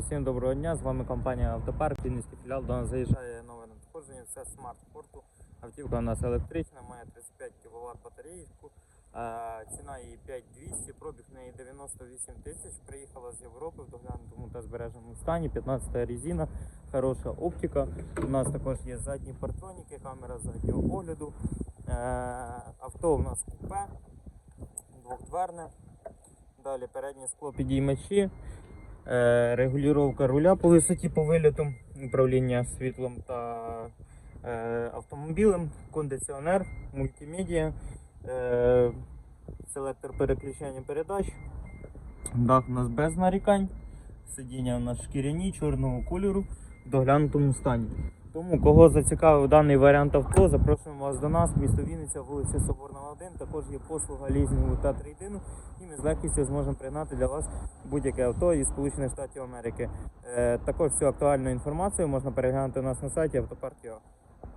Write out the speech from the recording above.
Всім доброго дня, з вами компанія Автопарк, Вінницький філіал. До нас заїжджає нове надходження. Це Smart Fortu. Автівка у нас електрична, має 35 кВт батареїчку. Е, Ціна її 5200, пробіг неї 98 тисяч. Приїхала з Європи в доглянутому та збереженому стані. 15 резина, хороша оптика. У нас також є задні партроніки, камера заднього огляду. Е, Авто у нас купе, двохдверне. Далі переднє скло підіймачі. Е, регулювання руля по висоті по виліту, управління світлом та е, автомобілем, кондиціонер, мультимедіа, е, селектор переключення передач. Дах у нас без нарікань. Сидіння у нас шкіряні чорного кольору в доглянутому стані. Тому, кого зацікавив даний варіант авто, запрошуємо вас до нас, місто Вінниця, вулиця Соборна 1. Також є послуга лізінгу та трейдину, і ми з легкістю зможемо пригнати для вас будь-яке авто із Сполучених Штатів Америки. Е, також всю актуальну інформацію можна переглянути у нас на сайті автопарк.ua.